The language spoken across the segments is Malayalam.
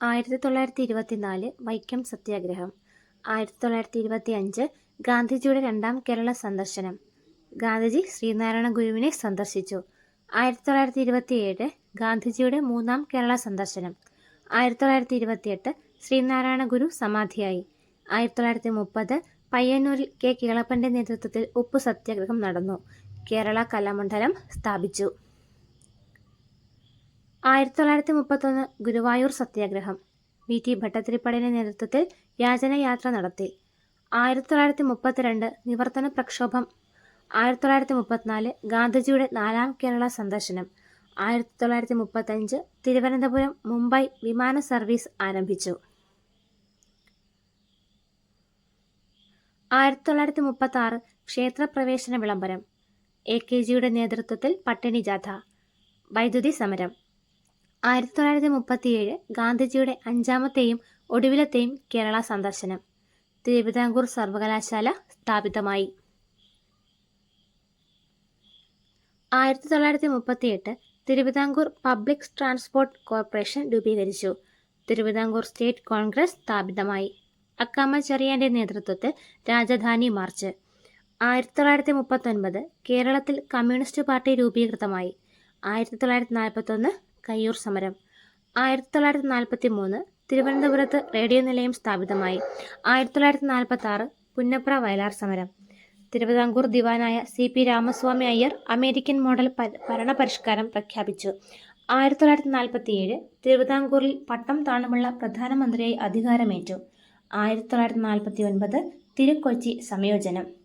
ആയിരത്തി തൊള്ളായിരത്തി ഇരുപത്തിനാല് വൈക്കം സത്യാഗ്രഹം. ആയിരത്തി തൊള്ളായിരത്തി ഇരുപത്തി അഞ്ച് ഗാന്ധിജിയുടെ രണ്ടാം കേരള സന്ദർശനം. ഗാന്ധിജി ശ്രീനാരായണ ഗുരുവിനെ സന്ദർശിച്ചു. ആയിരത്തി തൊള്ളായിരത്തി ഇരുപത്തിയേഴ് ഗാന്ധിജിയുടെ മൂന്നാം കേരള സന്ദർശനം. ആയിരത്തി തൊള്ളായിരത്തി ഇരുപത്തിയെട്ട് ശ്രീനാരായണ ഗുരു സമാധിയായി. ആയിരത്തി തൊള്ളായിരത്തി മുപ്പത് പയ്യന്നൂരിൽ കെ. കേളപ്പന്റെ നേതൃത്വത്തിൽ ഉപ്പു സത്യാഗ്രഹം നടന്നു. കേരള കലാമണ്ഡലം സ്ഥാപിച്ചു. ആയിരത്തി തൊള്ളായിരത്തി മുപ്പത്തൊന്ന് ഗുരുവായൂർ സത്യാഗ്രഹം. വി. ടി. ഭട്ടതിരിപ്പടിയുടെ നേതൃത്വത്തിൽ യാചനയാത്ര നടത്തി. ആയിരത്തി തൊള്ളായിരത്തി മുപ്പത്തിരണ്ട് നിവർത്തന പ്രക്ഷോഭം. ആയിരത്തി തൊള്ളായിരത്തി മുപ്പത്തിനാല് ഗാന്ധിജിയുടെ നാലാം കേരള സന്ദർശനം. ആയിരത്തി തൊള്ളായിരത്തി മുപ്പത്തഞ്ച് തിരുവനന്തപുരം മുംബൈ വിമാന സർവീസ് ആരംഭിച്ചു. ആയിരത്തി തൊള്ളായിരത്തി മുപ്പത്തി ആറ് ക്ഷേത്രപ്രവേശന വിളംബരം. എ. കെ. ജിയുടെ നേതൃത്വത്തിൽ പട്ടിണി ജാഥ. വൈദ്യുതി സമരം. ആയിരത്തി തൊള്ളായിരത്തി മുപ്പത്തിയേഴ് ഗാന്ധിജിയുടെ അഞ്ചാമത്തെയും ഒടുവിലത്തെയും കേരള സന്ദർശനം. തിരുവിതാംകൂർ സർവകലാശാല സ്ഥാപിതമായി. ആയിരത്തി തൊള്ളായിരത്തി മുപ്പത്തിയെട്ട് തിരുവിതാംകൂർ പബ്ലിക് ട്രാൻസ്പോർട്ട് കോർപ്പറേഷൻ രൂപീകരിച്ചു. തിരുവിതാംകൂർ സ്റ്റേറ്റ് കോൺഗ്രസ് സ്ഥാപിതമായി. അക്കാമ ചെറിയാന്റെ നേതൃത്വത്തിൽ രാജധാനി മാർച്ച്. ആയിരത്തി തൊള്ളായിരത്തി മുപ്പത്തൊൻപത് കേരളത്തിൽ കമ്മ്യൂണിസ്റ്റ് പാർട്ടി രൂപീകൃതമായി. ആയിരത്തി തൊള്ളായിരത്തി നാൽപ്പത്തൊന്ന് കയ്യൂർ സമരം. ആയിരത്തി തൊള്ളായിരത്തി നാൽപ്പത്തി മൂന്ന് തിരുവനന്തപുരത്ത് റേഡിയോ നിലയം സ്ഥാപിതമായി. ആയിരത്തി തൊള്ളായിരത്തി നാൽപ്പത്തി ആറ് പുന്നപ്ര വയലാർ സമരം. Thiruvithamkoor ദിവാനായ C P Ramaswamy Iyer American model പ- ഭരണപരിഷ്കാരം പ്രഖ്യാപിച്ചു. ആയിരത്തി തൊള്ളായിരത്തി നാൽപ്പത്തി ഏഴ് തിരുവിതാംകൂറിൽ പട്ടം താണുമുള്ള പ്രധാനമന്ത്രിയായി അധികാരമേറ്റു. ആയിരത്തി തൊള്ളായിരത്തി നാൽപ്പത്തി ഒൻപത് തിരുക്കൊച്ചി സംയോജനം.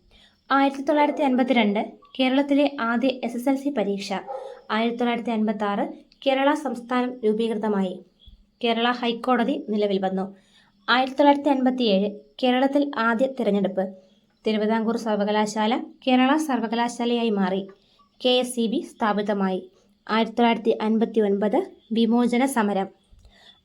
ആയിരത്തി തൊള്ളായിരത്തി അൻപത്തിരണ്ട് കേരളത്തിലെ ആദ്യ എസ് എസ് എൽ സി പരീക്ഷ. ആയിരത്തി തൊള്ളായിരത്തി അൻപത്തി ആറ് കേരള സംസ്ഥാനം രൂപീകൃതമായി. കേരള ഹൈക്കോടതി നിലവിൽ വന്നു. ആയിരത്തി തൊള്ളായിരത്തി അൻപത്തിയേഴ് കേരളത്തിൽ ആദ്യ തിരഞ്ഞെടുപ്പ്. തിരുവിതാംകൂർ സർവകലാശാല കേരള സർവകലാശാലയായി മാറി. കെ എസ് സി ബി സ്ഥാപിതമായി. ആയിരത്തി തൊള്ളായിരത്തി അൻപത്തി ഒൻപത് വിമോചന സമരം.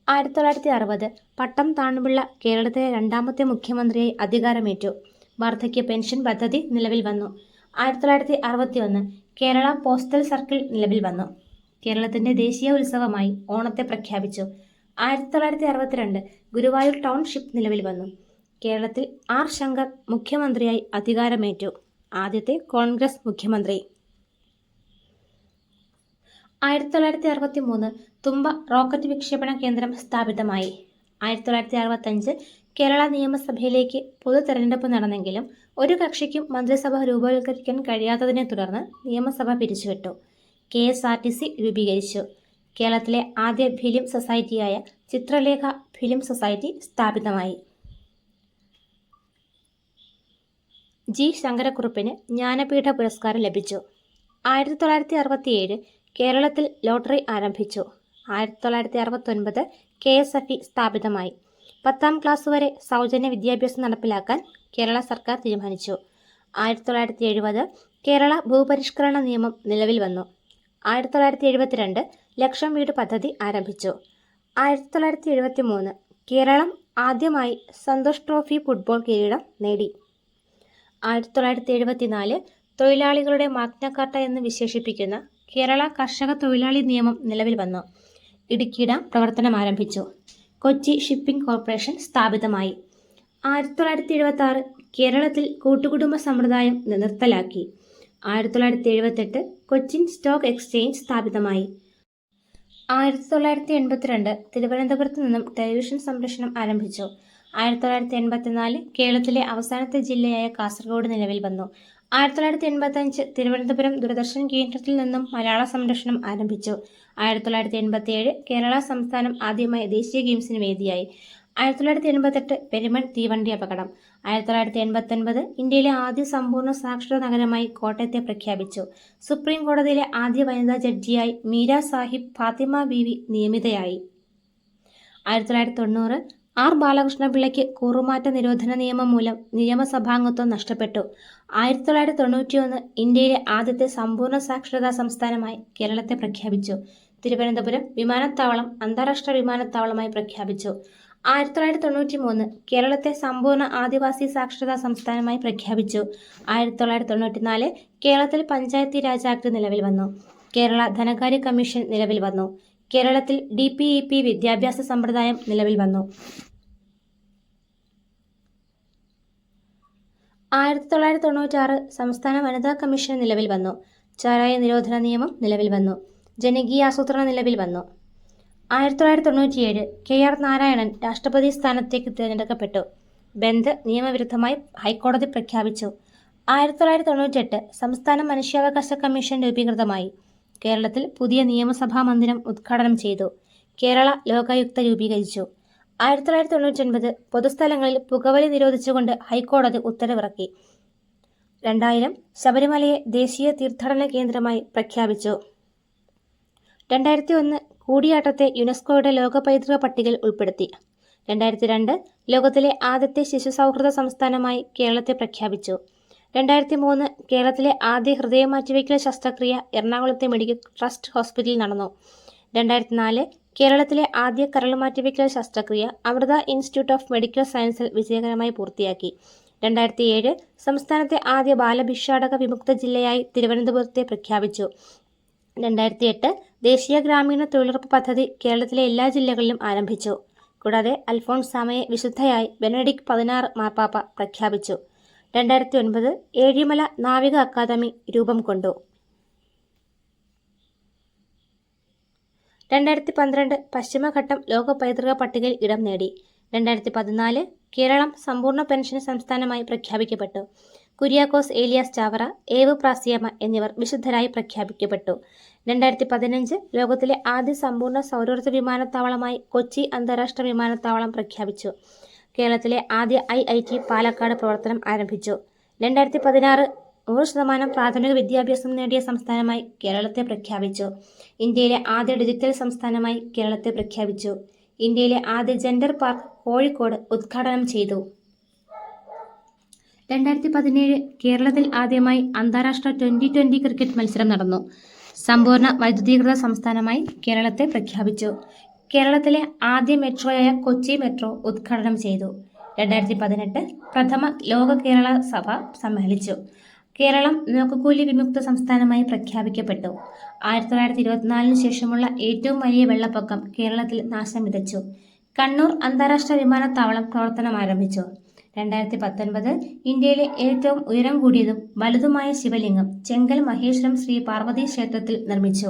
ആയിരത്തി തൊള്ളായിരത്തി അറുപത് പട്ടം താണുപിള്ള കേരളത്തിലെ രണ്ടാമത്തെ മുഖ്യമന്ത്രിയായി അധികാരമേറ്റു. വാർദ്ധക്യ പെൻഷൻ പദ്ധതി നിലവിൽ വന്നു. ആയിരത്തി തൊള്ളായിരത്തി അറുപത്തി ഒന്ന് കേരള പോസ്റ്റൽ സർക്കിൾ നിലവിൽ വന്നു. കേരളത്തിന്റെ ദേശീയ ഉത്സവമായി ഓണത്തെ പ്രഖ്യാപിച്ചു. ആയിരത്തി തൊള്ളായിരത്തി അറുപത്തിരണ്ട് ഗുരുവായൂർ ടൗൺഷിപ്പ് നിലവിൽ വന്നു. കേരളത്തിൽ ആർ ശങ്കർ മുഖ്യമന്ത്രിയായി അധികാരമേറ്റു. ആദ്യത്തെ കോൺഗ്രസ് മുഖ്യമന്ത്രി. ആയിരത്തി തൊള്ളായിരത്തി അറുപത്തി മൂന്ന് തുമ്പ റോക്കറ്റ് വിക്ഷേപണ കേന്ദ്രം സ്ഥാപിതമായി. ആയിരത്തി തൊള്ളായിരത്തി അറുപത്തഞ്ച് കേരള നിയമസഭയിലേക്ക് പൊതു തെരഞ്ഞെടുപ്പ് നടന്നെങ്കിലും ഒരു കക്ഷിക്കും മന്ത്രിസഭ രൂപവത്കരിക്കാൻ കഴിയാത്തതിനെ തുടർന്ന് നിയമസഭ പിരിച്ചുവിട്ടു. K S R T C രൂപീകരിച്ചു. കേരളത്തിലെ ആദ്യ ഫിലിം സൊസൈറ്റിയായ ചിത്രലേഖ ഫിലിം സൊസൈറ്റി സ്ഥാപിതമായി. ജി. ശങ്കരക്കുറുപ്പിന് ജ്ഞാനപീഠ പുരസ്കാരം ലഭിച്ചു. ആയിരത്തി തൊള്ളായിരത്തി അറുപത്തിയേഴ് കേരളത്തിൽ ലോട്ടറി ആരംഭിച്ചു. ആയിരത്തി തൊള്ളായിരത്തി അറുപത്തൊൻപത് കെ എസ് എഫ് ഇ സ്ഥാപിതമായി. പത്താം ക്ലാസ് വരെ സൗജന്യ വിദ്യാഭ്യാസം നടപ്പിലാക്കാൻ കേരള സർക്കാർ തീരുമാനിച്ചു. ആയിരത്തി തൊള്ളായിരത്തി എഴുപത് കേരള ഭൂപരിഷ്കരണ നിയമം നിലവിൽ വന്നു. ആയിരത്തി തൊള്ളായിരത്തി എഴുപത്തിരണ്ട് ലക്ഷം വീട് പദ്ധതി ആരംഭിച്ചു. ആയിരത്തി തൊള്ളായിരത്തി എഴുപത്തി മൂന്ന് കേരളം ആദ്യമായി സന്തോഷ് ട്രോഫി ഫുട്ബോൾ കിരീടം നേടി. ആയിരത്തി തൊള്ളായിരത്തി എഴുപത്തിനാല് തൊഴിലാളികളുടെ മാഗ്നക്കാർട്ട എന്ന് വിശേഷിപ്പിക്കുന്ന കേരള കർഷക തൊഴിലാളി നിയമം നിലവിൽ വന്നു. ഇടുക്കി പ്രവർത്തനം ആരംഭിച്ചു. കൊച്ചി ഷിപ്പിംഗ് കോർപ്പറേഷൻ സ്ഥാപിതമായി. ആയിരത്തി തൊള്ളായിരത്തി എഴുപത്തി ആറ് കേരളത്തിൽ കൂട്ടുകുടുംബ സമ്പ്രദായം നിർത്തലാക്കി ആയിരത്തി തൊള്ളായിരത്തി എഴുപത്തെട്ട് കൊച്ചിൻ സ്റ്റോക്ക് എക്സ്ചേഞ്ച് സ്ഥാപിതമായി. ആയിരത്തി തൊള്ളായിരത്തി എൺപത്തിരണ്ട് തിരുവനന്തപുരത്ത് നിന്നും ടെലിവിഷൻ സംപ്രേഷണം ആരംഭിച്ചു. ആയിരത്തി തൊള്ളായിരത്തി എൺപത്തിനാല് കേരളത്തിലെ അവസാനത്തെ ജില്ലയായ കാസർഗോഡ് നിലവിൽ വന്നു. ആയിരത്തി തൊള്ളായിരത്തി എൺപത്തഞ്ച് തിരുവനന്തപുരം ദൂരദർശൻ കേന്ദ്രത്തിൽ നിന്നും മലയാള സംരക്ഷണം ആരംഭിച്ചു. ആയിരത്തി തൊള്ളായിരത്തി എൺപത്തി ഏഴ് കേരള സംസ്ഥാനം ആദ്യമായി ദേശീയ ഗെയിംസിന് വേദിയായി. ആയിരത്തി തൊള്ളായിരത്തി എൺപത്തെട്ട് പെരുമൺ തീവണ്ടി അപകടം. ആയിരത്തി തൊള്ളായിരത്തി എൺപത്തൊൻപത് ഇന്ത്യയിലെ ആദ്യ സമ്പൂർണ സാക്ഷര നഗരമായി കോട്ടയത്തെ പ്രഖ്യാപിച്ചു. സുപ്രീം കോടതിയിലെ ആദ്യ വനിതാ ജഡ്ജിയായി മീര സാഹിബ് ഫാത്തിമ ബീവി നിയമിതയായി. ആയിരത്തി തൊള്ളായിരത്തി തൊണ്ണൂറ് ആർ ബാലകൃഷ്ണപിള്ളയ്ക്ക് കൂറുമാറ്റ നിരോധന നിയമം മൂലം നിയമസഭാംഗത്വം നഷ്ടപ്പെട്ടു. ആയിരത്തി തൊള്ളായിരത്തി തൊണ്ണൂറ്റിയൊന്ന് ഇന്ത്യയിലെ ആദ്യത്തെ സമ്പൂർണ സാക്ഷരതാ സംസ്ഥാനമായി കേരളത്തെ പ്രഖ്യാപിച്ചു. തിരുവനന്തപുരം വിമാനത്താവളം അന്താരാഷ്ട്ര വിമാനത്താവളമായി പ്രഖ്യാപിച്ചു. ആയിരത്തി തൊള്ളായിരത്തി തൊണ്ണൂറ്റി മൂന്ന് കേരളത്തെ സമ്പൂർണ ആദിവാസി സാക്ഷരതാ സംസ്ഥാനമായി പ്രഖ്യാപിച്ചു. ആയിരത്തി തൊള്ളായിരത്തി തൊണ്ണൂറ്റി നാല് കേരളത്തിൽ പഞ്ചായത്തി രാജ് ആക്ട് നിലവിൽ വന്നു. കേരള ധനകാര്യ കമ്മീഷൻ നിലവിൽ വന്നു. കേരളത്തിൽ ഡി പി ഇ പി വിദ്യാഭ്യാസ സമ്പ്രദായം നിലവിൽ വന്നു. ആയിരത്തി തൊള്ളായിരത്തി തൊണ്ണൂറ്റാറ് സംസ്ഥാന വനിതാ കമ്മീഷൻ നിലവിൽ വന്നു. ചാരായ നിരോധന നിയമം നിലവിൽ വന്നു. ജനകീയ ആസൂത്രണ നിലവിൽ വന്നു. ആയിരത്തി തൊള്ളായിരത്തി തൊണ്ണൂറ്റിയേഴ് കെ ആർ നാരായണൻ രാഷ്ട്രപതി സ്ഥാനത്തേക്ക് തിരഞ്ഞെടുക്കപ്പെട്ടു. ബന്ദ് നിയമവിരുദ്ധമായി ഹൈക്കോടതി പ്രഖ്യാപിച്ചു. ആയിരത്തി തൊള്ളായിരത്തി തൊണ്ണൂറ്റെട്ട് സംസ്ഥാന മനുഷ്യാവകാശ കമ്മീഷൻ രൂപീകൃതമായി കേരളത്തിൽ പുതിയ നിയമസഭാ മന്ദിരം ഉദ്ഘാടനം ചെയ്തു. കേരള ലോകായുക്ത രൂപീകരിച്ചു. ആയിരത്തി തൊള്ളായിരത്തി തൊണ്ണൂറ്റൊൻപത് പൊതുസ്ഥലങ്ങളിൽ പുകവലി നിരോധിച്ചുകൊണ്ട് ഹൈക്കോടതി ഉത്തരവിറക്കി. രണ്ടായിരം ശബരിമലയെ ദേശീയ തീർത്ഥാടന കേന്ദ്രമായി പ്രഖ്യാപിച്ചു. രണ്ടായിരത്തി ഒന്ന് കൂടിയാട്ടത്തെ യുനെസ്കോയുടെ ലോക പൈതൃക പട്ടികയിൽ ഉൾപ്പെടുത്തി. രണ്ടായിരത്തി രണ്ട് ലോകത്തിലെ ആദ്യത്തെ ശിശു സൗഹൃദ സംസ്ഥാനമായി കേരളത്തെ പ്രഖ്യാപിച്ചു. രണ്ടായിരത്തി മൂന്ന് കേരളത്തിലെ ആദ്യ ഹൃദയമാറ്റിവയ്ക്കൽ ശസ്ത്രക്രിയ എറണാകുളത്തെ മെഡിക്കൽ ട്രസ്റ്റ് ഹോസ്പിറ്റലിൽ നടന്നു. രണ്ടായിരത്തി നാല് കേരളത്തിലെ ആദ്യ കരൾ മാറ്റിവെക്കൽ ശസ്ത്രക്രിയ അമൃത ഇൻസ്റ്റിറ്റ്യൂട്ട് ഓഫ് മെഡിക്കൽ സയൻസിൽ വിജയകരമായി പൂർത്തിയാക്കി. രണ്ടായിരത്തി ഏഴ് സംസ്ഥാനത്തെ ആദ്യ ബാലഭിക്ഷാടക വിമുക്ത ജില്ലയായി തിരുവനന്തപുരത്തെ പ്രഖ്യാപിച്ചു. രണ്ടായിരത്തി എട്ട് ദേശീയ ഗ്രാമീണ തൊഴിലുറപ്പ് പദ്ധതി കേരളത്തിലെ എല്ലാ ജില്ലകളിലും ആരംഭിച്ചു. കൂടാതെ അൽഫോൺസാമയെ വിശുദ്ധയായി ബെനഡിക് പതിനാറ് മാർപ്പാപ്പ പ്രഖ്യാപിച്ചു. രണ്ടായിരത്തി ഒൻപത് ഏഴിമല നാവിക അക്കാദമി രൂപം കൊണ്ടു. രണ്ടായിരത്തി പന്ത്രണ്ട് പശ്ചിമഘട്ടം ലോക പൈതൃക പട്ടികയിൽ ഇടം നേടി. രണ്ടായിരത്തി പതിനാല് കേരളം സമ്പൂർണ പെൻഷൻ സംസ്ഥാനമായി പ്രഖ്യാപിക്കപ്പെട്ടു. കുര്യാക്കോസ് ഏലിയാസ് ചാവറ ഏവ് പ്രാസിയമ്മ എന്നിവർ വിശുദ്ധരായി പ്രഖ്യാപിക്കപ്പെട്ടു. രണ്ടായിരത്തി പതിനഞ്ച് ലോകത്തിലെ ആദ്യ സമ്പൂർണ സൗരോർജ വിമാനത്താവളമായി കൊച്ചി അന്താരാഷ്ട്ര വിമാനത്താവളം പ്രഖ്യാപിച്ചു. കേരളത്തിലെ ആദ്യ ഐ ഐ ടി പാലക്കാട് പ്രവർത്തനം ആരംഭിച്ചു. രണ്ടായിരത്തി പതിനാറ് നൂറ് ശതമാനം പ്രാഥമിക വിദ്യാഭ്യാസം നേടിയ സംസ്ഥാനമായി കേരളത്തെ പ്രഖ്യാപിച്ചു. ഇന്ത്യയിലെ ആദ്യ ഡിജിറ്റൽ സംസ്ഥാനമായി കേരളത്തെ പ്രഖ്യാപിച്ചു. ഇന്ത്യയിലെ ആദ്യ ജെൻഡർ പാർക്ക് കോഴിക്കോട് ഉദ്ഘാടനം ചെയ്തു. രണ്ടായിരത്തി പതിനേഴ് കേരളത്തിൽ ആദ്യമായി അന്താരാഷ്ട്ര ട്വന്റി ട്വന്റി ക്രിക്കറ്റ് മത്സരം നടന്നു. സമ്പൂർണ വൈദ്യുതീകൃത സംസ്ഥാനമായി കേരളത്തെ പ്രഖ്യാപിച്ചു. കേരളത്തിലെ ആദ്യ മെട്രോയായ കൊച്ചി മെട്രോ ഉദ്ഘാടനം ചെയ്തു. രണ്ടായിരത്തി പതിനെട്ട് പ്രഥമ ലോക കേരള സഭ സമ്മേളിച്ചു. കേരളം നോക്കുകൂലി വിമുക്ത സംസ്ഥാനമായി പ്രഖ്യാപിക്കപ്പെട്ടു. ആയിരത്തി തൊള്ളായിരത്തി ഇരുപത്തിനാലിന് ശേഷമുള്ള ഏറ്റവും വലിയ വെള്ളപ്പൊക്കം കേരളത്തിൽ നാശം വിതച്ചു. കണ്ണൂർ അന്താരാഷ്ട്ര വിമാനത്താവളം പ്രവർത്തനം ആരംഭിച്ചു രണ്ടായിരത്തി പത്തൊൻപത് ഇന്ത്യയിലെ ഏറ്റവും ഉയരം കൂടിയതും വലുതുമായ ശിവലിംഗം ചെങ്കൽ മഹേശ്വരം ശ്രീ പാർവതി ക്ഷേത്രത്തിൽ നിർമ്മിച്ചു.